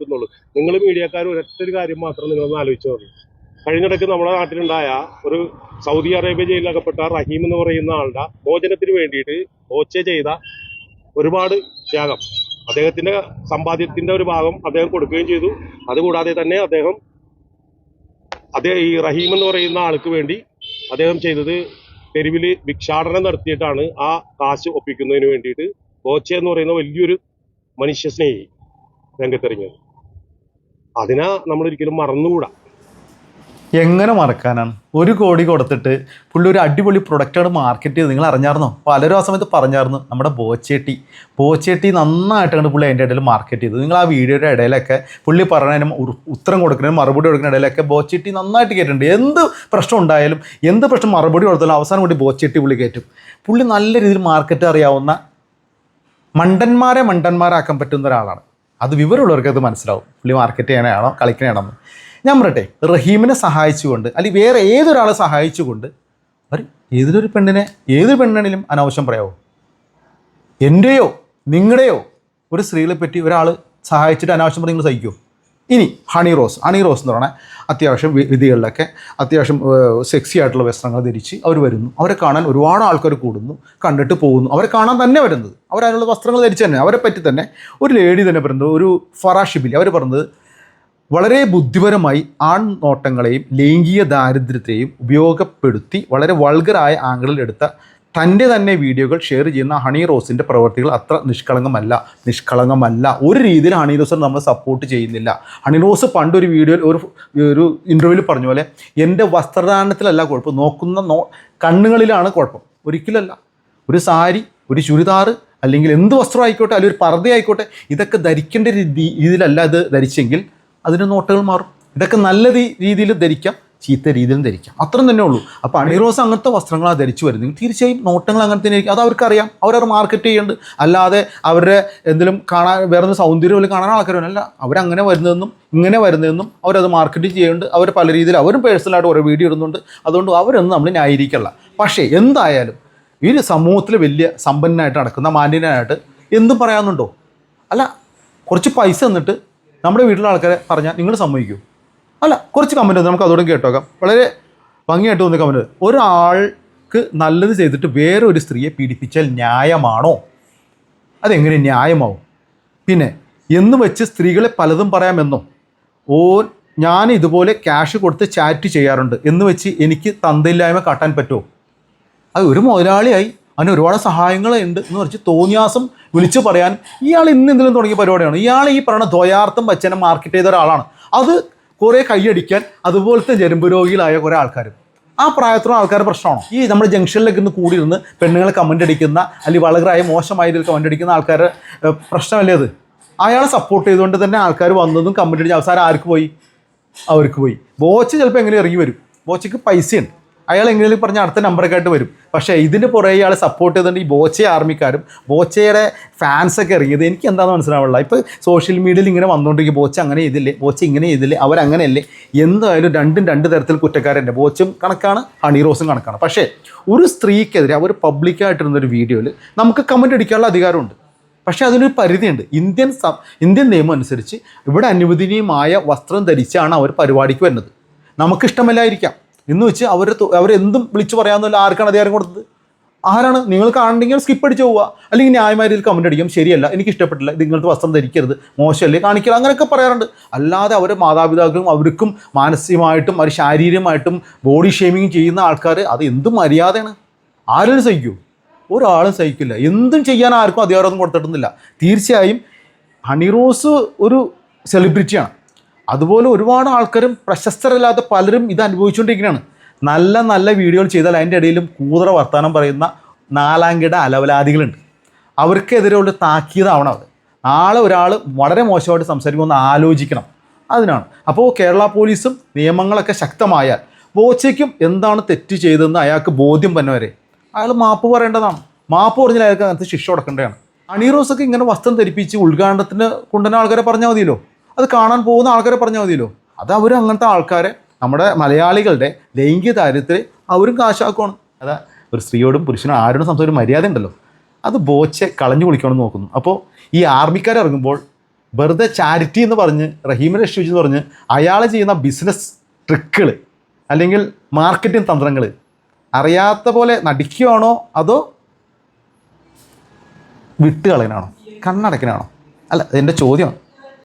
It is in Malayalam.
നിൽക്കുന്നുള്ളൂ. നിങ്ങൾ മീഡിയക്കാർ ഒരൊറ്റൊരു കാര്യം മാത്രം നിങ്ങളൊന്ന് ആലോചിച്ചു മതി കഴിഞ്ഞിടയ്ക്ക് നമ്മുടെ നാട്ടിലുണ്ടായ ഒരു സൗദി അറേബ്യ ജയിലിലകപ്പെട്ട റഹീം എന്ന് പറയുന്ന ആളുടെ മോചനത്തിന് വേണ്ടിയിട്ട് ഓച്ച ചെയ്ത ഒരുപാട് ത്യാഗം. അദ്ദേഹത്തിന്റെ സമ്പാദ്യത്തിന്റെ ഒരു ഭാഗം അദ്ദേഹം കൊടുക്കുകയും ചെയ്തു. അതുകൂടാതെ തന്നെ അദ്ദേഹം അദ്ദേഹം ഈ റഹീം എന്ന് പറയുന്ന ആൾക്ക് വേണ്ടി അദ്ദേഹം ചെയ്തത് തെരുവിൽ ഭിക്ഷാടനം നടത്തിയിട്ടാണ് ആ കാശ് ഒപ്പിക്കുന്നതിന് വേണ്ടിയിട്ട് ബോച്ചെ എന്ന് പറയുന്ന വലിയൊരു മനുഷ്യസ്നേഹി രംഗത്തിറങ്ങിയത്. അതിനെ നമ്മൾ ഒരിക്കലും മറന്നുകൂടാ. എങ്ങനെ മറക്കാനാണ്? ഒരു കോടി കൊടുത്തിട്ട് പുള്ളി ഒരു അടിപൊളി പ്രൊഡക്റ്റാണ് മാർക്കറ്റ് ചെയ്ത് നിങ്ങൾ അറിഞ്ഞായിരുന്നോ? പലരും ആ സമയത്ത് പറഞ്ഞായിരുന്നു നമ്മുടെ ബോച്ചേട്ടി ബോച്ചേട്ടി നന്നായിട്ടാണ് പുള്ളി അതിന്റെ ഇടയിൽ മാർക്കറ്റ് ചെയ്തത്. നിങ്ങൾ ആ വീഡിയോയുടെ ഇടയിലൊക്കെ പുള്ളി പറയുന്നതിനും ഉത്തരം കൊടുക്കുന്നതിനും മറുപടി കൊടുക്കുന്ന ഇടയിലൊക്കെ ബോച്ചേട്ടി നന്നായിട്ട് കേട്ടിട്ടുണ്ട്. എന്ത് പ്രശ്നം ഉണ്ടായാലും എന്ത് പ്രശ്നം മറുപടി കൊടുത്താലും അവസാനം കൂടി ബോച്ചേട്ടി പുള്ളി കയറ്റും പുള്ളി നല്ല രീതിയിൽ മാർക്കറ്റ് അറിയാവുന്ന മണ്ടന്മാരെ മണ്ടന്മാരാക്കാൻ പറ്റുന്ന ഒരാളാണ്. അത് വിവരമുള്ളവർക്ക് അത് മനസ്സിലാവും. പുള്ളി മാർക്കറ്റ് ചെയ്യണയാണോ കളിക്കണയാണെന്ന് ഞാൻ പറയട്ടെ റഹീമിനെ സഹായിച്ചുകൊണ്ട് അല്ലെങ്കിൽ വേറെ ഏതൊരാളെ സഹായിച്ചുകൊണ്ട് അവർ ഏതൊരു പെണ്ണിനെ ഏതൊരു പെണ്ണിനും അനാവശ്യം പറയാവോ? എന്റെയോ നിങ്ങളുടെയോ ഒരു സ്ത്രീകളെ പറ്റി ഒരാൾ സഹായിച്ചിട്ട് അനാവശ്യം പറഞ്ഞ് നിങ്ങൾ സഹിക്കുമോ ഇനി ഹണി റോസ് ഹണി റോസ് എന്ന് പറഞ്ഞാൽ അത്യാവശ്യം വിധികളിലൊക്കെ അത്യാവശ്യം സെക്സി ആയിട്ടുള്ള വസ്ത്രങ്ങൾ ധരിച്ച് അവർ വരുന്നു. അവരെ കാണാൻ ഒരുപാട് ആൾക്കാർ കൂടുന്നു കണ്ടിട്ട് പോകുന്നു. അവരെ കാണാൻ തന്നെ വരുന്നത്. അവരതിനുള്ള വസ്ത്രങ്ങൾ ധരിച്ച് തന്നെ. അവരെ പറ്റി തന്നെ ഒരു ലേഡി തന്നെ പറയുന്നത് ഒരു ഫറാഷിബിലി. അവർ പറഞ്ഞത് വളരെ ബുദ്ധിപരമായി ആൺ നോട്ടങ്ങളെയും ലൈംഗിക ദാരിദ്ര്യത്തെയും ഉപയോഗപ്പെടുത്തി വളരെ വൾഗറായ ആംഗിളിൽ എടുത്ത തന്റെ തന്നെ വീഡിയോകൾ ഷെയർ ചെയ്യുന്ന ഹണി റോസിന്റെ പ്രവർത്തികൾ അത്ര നിഷ്കളങ്കമല്ല. നിഷ്കളങ്കമല്ല. ഒരു രീതിയിൽ ഹണി റോസിനെ നമ്മൾ സപ്പോർട്ട് ചെയ്യുന്നില്ല. ഹണി റോസ് പണ്ടൊരു വീഡിയോയിൽ ഒരു ഒരു ഇന്റർവ്യൂവിൽ പറഞ്ഞ പോലെ എന്റെ വസ്ത്രധാരണത്തിലല്ല കുഴപ്പം. നോക്കുന്ന നോ കണ്ണുകളിലാണ് കുഴപ്പം. ഒരിക്കലല്ല ഒരു സാരി ഒരു ചുരിദാർ അല്ലെങ്കിൽ എന്ത് വസ്ത്രം ആയിക്കോട്ടെ അല്ലെങ്കിൽ ഒരു പർദ്ദ ഇതൊക്കെ ധരിക്കേണ്ട രീതി രീതിയിലല്ല ഇത് ധരിച്ചെങ്കിൽ അതിന് നോട്ടുകൾ മാറും. ഇതൊക്കെ നല്ല രീതിയിൽ ധരിക്കാം. ചീത്ത രീതിയിലും ധരിക്കാം. അത്രയും തന്നെ ഉള്ളൂ. അപ്പോൾ അണിറോസ് അങ്ങനത്തെ വസ്ത്രങ്ങളാണ് ധരിച്ചു വരുന്നത്. തീർച്ചയായും നോട്ടങ്ങൾ അങ്ങനെ തന്നെ ആയിരിക്കും. അത് അവർക്കറിയാം. അവരത് മാർക്കറ്റ് ചെയ്യുന്നുണ്ട്. അല്ലാതെ അവരുടെ എന്തെങ്കിലും കാണാൻ വേറെ സൗന്ദര്യം പോലും കാണാൻ ആൾക്കാരല്ല അവരങ്ങനെ വരുന്നതെന്നും ഇങ്ങനെ വരുന്നതെന്നും അവരത് മാർക്കറ്റ് ചെയ്യുന്നുണ്ട്. അവർ പല രീതിയിൽ അവരും പേഴ്സണലായിട്ട് ഓരോ വീഡിയോ ഇടുന്നുണ്ട്. അതുകൊണ്ട് അവരൊന്നും നമ്മൾ ന്യായീകരിക്കല്ല പക്ഷേ എന്തായാലും ഈ സമൂഹത്തിൽ വലിയ സമ്പന്നനായിട്ട് നടക്കുന്ന മാന്യനായിട്ട് എന്തും പറയാമെന്നുണ്ടോ അല്ല കുറച്ച് പൈസ തന്നിട്ട് നമ്മുടെ വീട്ടിലെ ആൾക്കാരെ പറഞ്ഞാൽ നിങ്ങൾ സമ്മതിക്കൂ? അല്ല കുറച്ച് കമന്റ് നമുക്ക് അതോടെ കേട്ടോക്കാം. വളരെ ഭംഗിയായിട്ട് തോന്നിയ കമന്റ് ഒരാൾക്ക് നല്ലത് ചെയ്തിട്ട് വേറെ ഒരു സ്ത്രീയെ പീഡിപ്പിച്ചാൽ ന്യായമാണോ? അതെങ്ങനെ ന്യായമാവും? പിന്നെ എന്ന് വെച്ച് സ്ത്രീകളെ പലതും പറയാമെന്നോ? ഓ ഞാൻ ഇതുപോലെ ക്യാഷ് കൊടുത്ത് ചാറ്റ് ചെയ്യാറുണ്ട്. എന്ന് വെച്ച് എനിക്ക് തന്തയില്ലായ്മ കാട്ടാൻ പറ്റുമോ? അത് ഒരു മുതലാളിയായി. അതിന് ഒരുപാട് സഹായങ്ങളുണ്ട് എന്ന് വെച്ച് തോന്നിയാസം വിളിച്ചു പറയാൻ ഇയാൾ ഇന്ന് എന്തെങ്കിലും തുടങ്ങിയ പരിപാടിയാണ്? ഇയാൾ ഈ പറയുന്ന ദ്വയാർത്ഥം വച്ചനെ മാർക്കറ്റ് ചെയ്ത ഒരാളാണ്. അത് കുറേ കൈയടിക്കാൻ അതുപോലത്തെ ജരുമ്പ് രോഗികളായ കുറേ ആൾക്കാർ ആ പ്രായത്തിലുള്ള ആൾക്കാർ പ്രശ്നമാണോ? ഈ നമ്മുടെ ജംഗ്ഷനിലൊക്കെ ഇന്ന് കൂടിയിരുന്ന് പെണ്ണുങ്ങളെ കമന്റ് അടിക്കുന്ന അല്ലെങ്കിൽ വളരെ മോശമായ രീതിയിൽ കമന്റ് അടിക്കുന്ന ആൾക്കാർ പ്രശ്നമല്ലേ അത്? അയാളെ സപ്പോർട്ട് ചെയ്തുകൊണ്ട് തന്നെ ആൾക്കാർ വന്നതും കമന്റ് അടിച്ച് അവസാനം ആർക്ക് പോയി? അവർക്ക് പോയി. ബോച്ച് ചിലപ്പോൾ എങ്ങനെ ഇറങ്ങി വരും? ബോച്ചയ്ക്ക് പൈസയുണ്ട്. അയാൾ എങ്ങനെയും പറഞ്ഞ അടുത്ത നമ്പറൊക്കെ ആയിട്ട് വരും. പക്ഷേ ഇതിന് പുറകെ ഇയാൾ സപ്പോർട്ട് ചെയ്തുകൊണ്ട് ഈ ബോച്ചെ ആർമിക്കാരും. ബോച്ചയുടെ ഫാൻസൊക്കെ ഇറങ്ങിയത് എനിക്ക് എന്താണെന്ന് മനസ്സിലാവുള്ള ഇപ്പോൾ സോഷ്യൽ മീഡിയയിൽ ഇങ്ങനെ വന്നുകൊണ്ടിരിക്കും ബോച്ച അങ്ങനെ ചെയ്തില്ലേ? ബോച്ച ഇങ്ങനെ ചെയ്തില്ലേ? അവരങ്ങനെയല്ലേ? എന്തായാലും രണ്ടും രണ്ട് തരത്തിൽ കുറ്റക്കാരുണ്ട് ബോച്ചും കണക്കാണ് ഹണി റോസും കണക്കാണ്. പക്ഷേ ഒരു സ്ത്രീക്കെതിരെ അവർ പബ്ലിക്കായിട്ടിരുന്നൊരു വീഡിയോയിൽ നമുക്ക് കമന്റ് അടിക്കാനുള്ള അധികാരമുണ്ട്. പക്ഷേ അതിനൊരു പരിധിയുണ്ട്. ഇന്ത്യൻ ഇന്ത്യൻ നിയമം അനുസരിച്ച് ഇവിടെ അനുവദനീയമായ വസ്ത്രം ധരിച്ചാണ് അവർ പരിപാടിക്ക് വരുന്നത്. നമുക്കിഷ്ടമല്ലായിരിക്കാം. എന്ന് വെച്ച് അവർ അവരെന്തും വിളിച്ചു പറയാമെന്നല്ല ആർക്കാണ് അധികാരം കൊടുത്തത്? ആരാണ്? നിങ്ങൾ കാണണമെങ്കിൽ സ്കിപ്പ് അടിച്ച് പോവുക. അല്ലെങ്കിൽ ന്യായമായ രീതിയിൽ കമന്റ് അടിക്കും. ശരിയല്ല എനിക്ക് ഇഷ്ടപ്പെട്ടില്ല. ഇത് ഇങ്ങനത്തെ വസ്ത്രം ധരിക്കരുത്. മോശമല്ലേ? കാണിക്കരുത്. അങ്ങനെയൊക്കെ പറയാറുണ്ട്. അല്ലാതെ അവരെ മാതാപിതാക്കളും അവർക്കും മാനസികമായിട്ടും അവർ ശാരീരികമായിട്ടും ബോഡി ഷേമിങ് ചെയ്യുന്ന ആൾക്കാർ അത് എന്തും മര്യാദയാണ്. ആരും സഹിക്കൂ. ഒരാളും സഹിക്കില്ല. എന്തും ചെയ്യാൻ ആർക്കും അധികാരമൊന്നും കൊടുത്തിട്ടുന്നില്ല തീർച്ചയായും ഹണിറോസ് ഒരു സെലിബ്രിറ്റിയാണ് അതുപോലെ ഒരുപാട് ആൾക്കാരും പ്രശസ്തരല്ലാത്ത പലരും ഇത് അനുഭവിച്ചുകൊണ്ടിരിക്കുകയാണ്. നല്ല നല്ല വീഡിയോകൾ ചെയ്താൽ അതിന്റെ ഇടയിലും കൂതറ വർത്തമാനം പറയുന്ന നാലാംകിട അലവലാദികളുണ്ട്. അവർക്കെതിരെയുള്ള താക്കീതാവണം അത്. നാളെ ഒരാൾ വളരെ മോശമായിട്ട് സംസാരിക്കുമെന്ന് ആലോചിക്കണം. അതിനാണ്. അപ്പോൾ കേരള പോലീസും നിയമങ്ങളൊക്കെ ശക്തമായാൽ ബോച്ചയ്ക്കും എന്താണ് തെറ്റ് ചെയ്തതെന്ന് അയാൾക്ക് ബോധ്യം തന്നെ വരെ അയാൾ മാപ്പ് പറയേണ്ടതാണ്. മാപ്പ് പറഞ്ഞാൽ അയാൾക്ക് അങ്ങനത്തെ ശിക്ഷ കൊടുക്കേണ്ടതാണ്. അണീറോസൊക്കെ ഇങ്ങനെ വസ്ത്രം ധരിപ്പിച്ച് ഉദ്ഘാടനത്തിന് കൊണ്ടുവരുന്ന ആൾക്കാരെ പറഞ്ഞാൽ മതിയല്ലോ. അത് കാണാൻ പോകുന്ന ആൾക്കാരെ പറഞ്ഞാൽ മതിയല്ലോ. അത് അവർ അങ്ങനത്തെ ആൾക്കാരെ നമ്മുടെ മലയാളികളുടെ ലൈംഗിക കാര്യത്തിൽ അവരും കാശാക്കുവാണ്. അതാ ഒരു സ്ത്രീയോടും പുരുഷനും ആരോടും സംസാരിക്കും മര്യാദ ഉണ്ടല്ലോ. അത് ബോച്ചെ കളഞ്ഞു കുളിക്കണമെന്ന് നോക്കുന്നു. അപ്പോൾ ഈ ആർമിക്കാർ ഇറങ്ങുമ്പോൾ വെറുതെ ചാരിറ്റി എന്ന് പറഞ്ഞ് റഹീമിനെ രക്ഷിച്ചു എന്ന് പറഞ്ഞ് അയാൾ ചെയ്യുന്ന ബിസിനസ് ട്രിക്കുകൾ അല്ലെങ്കിൽ മാർക്കറ്റിംഗ് തന്ത്രങ്ങൾ അറിയാത്ത പോലെ നടിക്കുകയാണോ അതോ വിട്ടുകളയനാണോ? കണ്ണടക്കനാണോ അല്ല എന്റെ ചോദ്യമാണ്.